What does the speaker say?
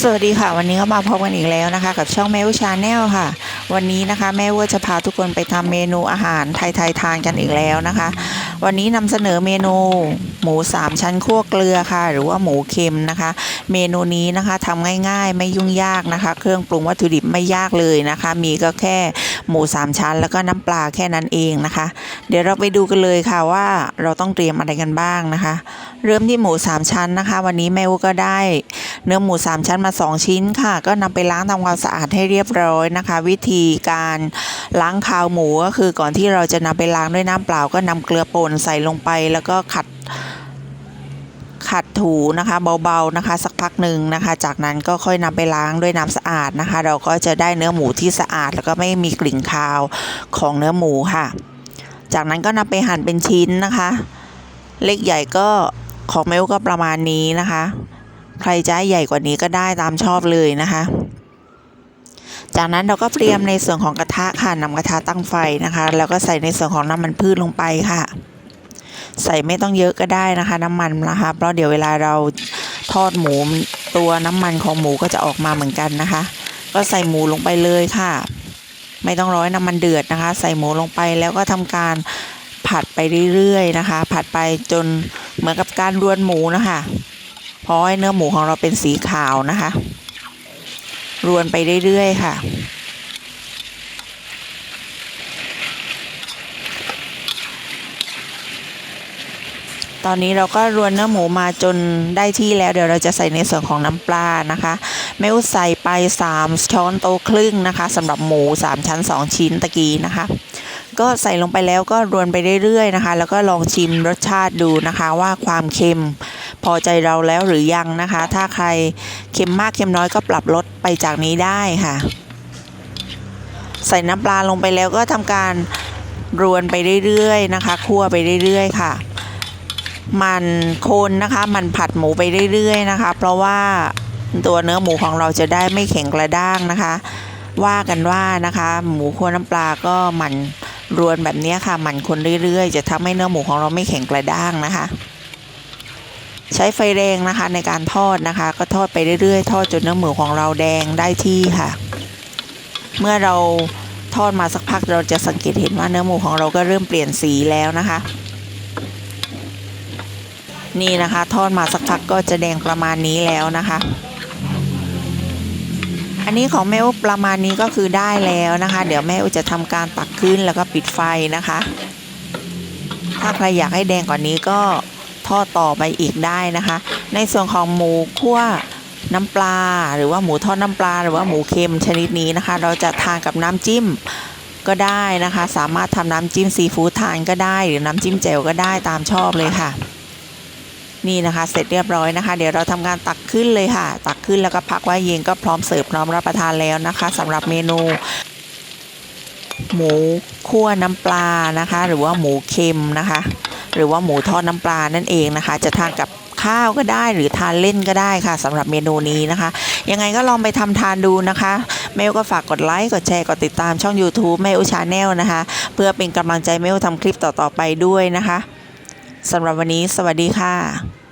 สวัสดีค่ะ วันนี้ก็มาพบกันอีกแล้วนะคะ กับช่องแม่วูชาแนลค่ะ วันนี้นะคะแม่วูจะพาทุกคนไปทำเมนูอาหารไทยๆทานกันอีกแล้วนะคะ วันนี้นำเสนอเมนูหมูสามชั้นคั่วเกลือค่ะ หรือว่าหมูเค็มนะคะ เมนูนี้นะคะทำง่ายๆ ไม่ยุ่งยากนะคะ เครื่องปรุงวัตถุดิบไม่ยากเลยนะคะ มีก็แค่หมูสามชั้น แล้วก็น้ำปลาแค่นั้นเองนะคะ เดี๋ยวเราไปดูกันเลยค่ะว่าเราต้องเตรียมอะไรกันบ้างนะคะ เริ่มที่หมูสามชั้นนะคะ วันนี้แม่วูก็ได้ เนื้อหมูสามชั้นมา 2 ชิ้นค่ะ ก็นำไปล้างทำความสะอาดให้เรียบร้อยนะคะ วิธีการล้างคาวหมูก็คือก่อนที่เราจะนำไปล้างด้วยน้ำเปล่า ก็นำเกลือป่นใส่ลงไป แล้วก็ขัดขัดถูนะคะเบาๆนะคะ สักพักหนึ่งนะคะ จากนั้นก็ค่อยนำไปล้างด้วยน้ำสะอาดนะคะ เราก็จะได้เนื้อหมูที่สะอาด แล้วก็ไม่มีกลิ่นคาวของเนื้อหมูค่ะ จากนั้นก็นำไปหั่นเป็นชิ้นนะคะ เล็กใหญ่ก็ของเมลก็ประมาณนี้นะคะ ใครจะใหญ่กว่านี้ก็ได้ตามชอบเลยนะคะ จากนั้นเราก็เตรียมในส่วนของกระทะค่ะนำกระทะตั้งไฟนะคะ แล้วก็ใส่ในส่วนของน้ำมันพืชลงไปค่ะ ใส่ไม่ต้องเยอะก็ได้นะคะ น้ำมันนะคะ เพราะเดี๋ยวเวลาเราทอดหมูตัวน้ำมันของหมูก็จะออกมาเหมือนกันนะคะ ก็ใส่หมูลงไปเลยค่ะ ไม่ต้องร้อยน้ำมันเดือดนะคะ ใส่หมูลงไปแล้วก็ทำการผัดไปเรื่อยๆนะคะ ผัดไปจนเหมือนกับการรวนหมูนะคะ เพราะให้เนื้อหมูของเราเป็นสีขาวนะคะ รวนไปเรื่อยๆค่ะตอนนี้เราก็รวนเนื้อหมูมาจนได้ที่แล้วเดี๋ยวเราจะใส่ในส่วนของน้ำปลานะคะแม่อุใส่ไป 3 ช้อนโต๊ะครึ่งนะคะสำหรับหมู 3 ชั้น 2 ชิ้นตะกี้นะคะ ก็ใส่ลงไปแล้วก็รวนไปเรื่อยๆนะคะ แล้วก็ลองชิมรสชาติดูนะคะว่าความเค็ม พอใจเราแล้วหรือยังนะคะ ถ้าใครเค็มมากเค็มน้อยก็ปรับลดไปจากนี้ได้ค่ะ ใส่น้ำปลาลงไปแล้วก็ทำการรวนไปเรื่อยๆนะคะคั่วไปเรื่อยๆค่ะ มันคนนะคะ มันผัดหมูไปเรื่อยๆนะคะ เพราะว่าตัวเนื้อหมูของเราจะได้ไม่แข็งกระด้างนะคะ ว่ากันว่านะคะ หมูคั่วน้ำปลาก็หมันรวนแบบนี้ค่ะหมันคนเรื่อยๆ จะทำให้เนื้อหมูของเราไม่แข็งกระด้างนะคะ ใช้ไฟแรงนะคะในการทอดนะคะ ก็ทอดไปเรื่อยๆ ทอดจนเนื้อหมูของเราแดงได้ที่ค่ะ เมื่อเราทอดมาสักพักเราจะสังเกตเห็นว่าเนื้อหมูของเราก็เริ่มเปลี่ยนสีแล้วนะคะ นี่นะคะ ทอดมาสักพักก็จะแดงประมาณนี้แล้วนะคะ อันนี้ของแม่อุประมาณนี้ก็คือได้แล้วนะคะ เดี๋ยวแม่อุจะทำการตักขึ้นแล้วก็ปิดไฟนะคะ ถ้าใครอยากให้แดงกว่านี้ก็ ทอดต่อไปอีกได้นะคะ ในส่วนของหมูคั่วน้ำปลา หรือว่าหมูทอดน้ำปลา หรือว่าหมูเค็มชนิดนี้นะคะ เราจะทานกับน้ำจิ้มก็ได้นะคะ สามารถทำน้ำจิ้มซีฟู้ดทานก็ได้ หรือน้ำจิ้มแจ่วก็ได้ตามชอบเลยค่ะ นี่นะคะเสร็จเรียบร้อยนะคะ เดี๋ยวเราทำการตักขึ้นเลยค่ะ ตักขึ้นแล้วก็พักไว้เย็นก็พร้อมเสิร์ฟพร้อมรับประทานแล้วนะคะสำหรับเมนู หมูคั่วน้ำปลานะคะ หรือว่าหมูเค็มนะคะ หรือว่าหมูทอดน้ำปลานั่นเองนะคะ จะทานกับข้าวก็ได้หรือทานเล่นก็ได้ค่ะสำหรับเมนูนี้นะคะ ยังไงก็ลองไปทำทานดูนะคะเมลก็ฝากกดไลค์กดแชร์กดติดตามช่อง YouTube แมลชาแนลนะคะ เพื่อเป็นกำลังใจเมลทำคลิปต่อๆไปด้วยนะคะสำหรับวันนี้สวัสดีค่ะ